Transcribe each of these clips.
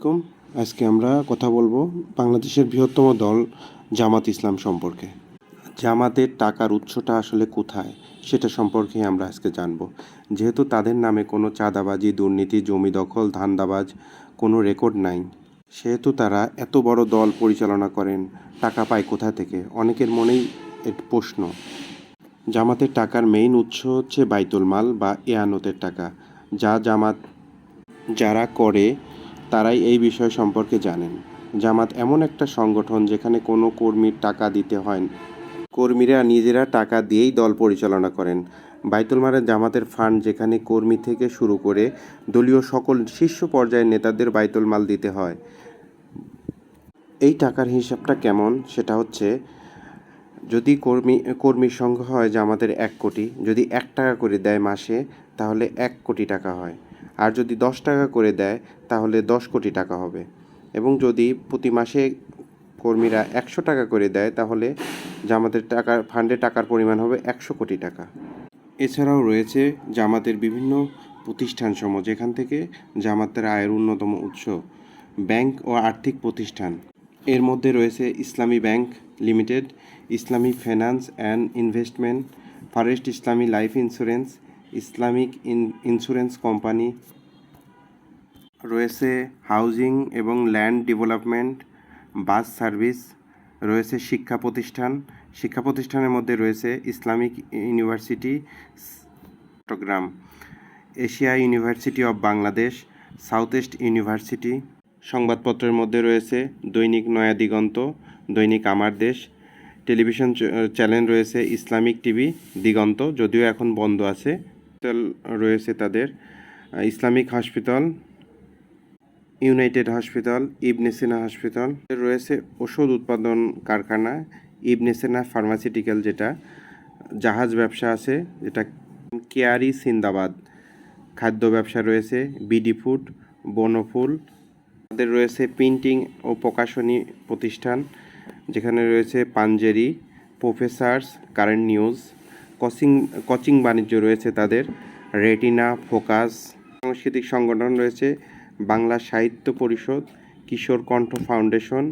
আলাইকুম। আজকে আমরা কথা বলব বাংলাদেশের বৃহত্তম দল জামাত ইসলাম সম্পর্কে। জামাতের টাকার উৎসটা আসলে কোথায় সেটা সম্পর্কে আমরা আজকে জানব। যেহেতু তাদের নামে কোনো চাঁদাবাজি, দুর্নীতি, জমি দখল, ধান্দাবাজ কোনো রেকর্ড নাই, সেহেতু তারা এত বড় দল পরিচালনা করেন, টাকা পায় কোথা থেকে? অনেকের মনেই এর প্রশ্ন। জামাতের টাকার মেইন উৎস হচ্ছে বাইতুল মাল বা এয়ানতের টাকা। যা জামাত যারা করে তারাই এই বিষয় সম্পর্কে জানেন। জামাত এমন একটা সংগঠন যেখানে কোনো কর্মীর টাকা দিতে হয়। কর্মীরা নিজেরা টাকা দিয়েই দল পরিচালনা করেন। বাইতুল মালের জামাতের ফান্ড যেখানে কর্মী থেকে শুরু করে দলীয় সকল শীর্ষ পর্যায়ের নেতাদের বাইতুল মাল দিতে হয়। এই টাকার হিসাবটা কেমন? সেটা হচ্ছে, যদি কর্মী, কর্মীর সংখ্যা হয় জামাতের এক কোটি, যদি এক টাকা করে দেয় মাসে, তাহলে এক কোটি টাকা হয়। আর যদি দশ টাকা করে দেয়, তাহলে দশ কোটি টাকা হবে। এবং যদি প্রতি মাসে কর্মীরা একশো টাকা করে দেয়, তাহলে জামাতের টাকার, ফান্ডে টাকার পরিমাণ হবে একশো কোটি টাকা। এছাড়াও রয়েছে জামাতের বিভিন্ন প্রতিষ্ঠানসমূহ, যেখান থেকে জামাতের আয়ের অন্যতম উৎস ব্যাংক ও আর্থিক প্রতিষ্ঠান। এর মধ্যে রয়েছে Islami bank limited, Islami finance and investment, forest Islami life insurance Islamic in, insurance company. রয়েছে হাউজিং এবং ল্যান্ড ডেভেলপমেন্ট, বাস সার্ভিস, রয়েছে শিক্ষা প্রতিষ্ঠান। শিক্ষা প্রতিষ্ঠানের মধ্যে রয়েছে Islamic university, Chittagong. Asia university of Bangladesh, south east university. সংবাদপত্রের মধ্যে রয়েছে দৈনিক নয়া দিগন্ত, দৈনিক আমার দেশ। টেলিভিশন চ্যানেল রয়েছে ইসলামিক টিভি, দিগন্ত, যদিও এখন বন্ধ আছে। হসপিটাল রয়েছে তাদের। Islamic hospital, united hospital, Ibne Sina hospital রয়েছে। ওষুধ উৎপাদন কারখানা, ইবনে সিনা ফার্মাসিউটিক্যাল যেটা, জাহাজ ব্যবসা আছে, যেটা কেয়ারি সিন্দাবাদ খাদ্য ব্যবসা রয়েছে, বিডি ফুড বনফুল তাদের রয়েছে প্রিন্টিং ও প্রকাশনী প্রতিষ্ঠান, যেখানে রয়েছে Panjeree, professors, current news. Coaching coaching বাণিজ্য রয়েছে তাদের। রেটিনা, ফোকাস, সাংস্কৃতিক সংগঠন রয়েছে, বাংলা সাহিত্য পরিষদ, কিশোর কণ্ঠ ফাউন্ডেশন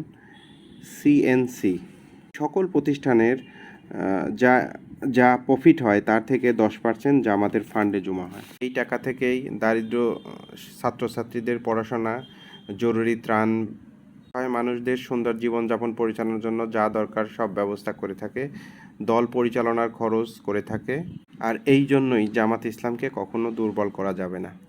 সিএনসি সকল প্রতিষ্ঠানের যা যা প্রফিট হয় তার থেকে দশ পার্সেন্ট যা আমাদের ফান্ডে জমা হয়। এই টাকা থেকেই দারিদ্র, ছাত্রছাত্রীদের পড়াশোনা, জরুরি ত্রাণ মানুষদের সুন্দর জীবনযাপন পরিচালনার জন্য যা দরকার সব ব্যবস্থা করে থাকে, দল পরিচালনার খরচ করে থাকে। আর এই জন্যই জামাত ইসলামকে কখনো দুর্বল করা যাবে না।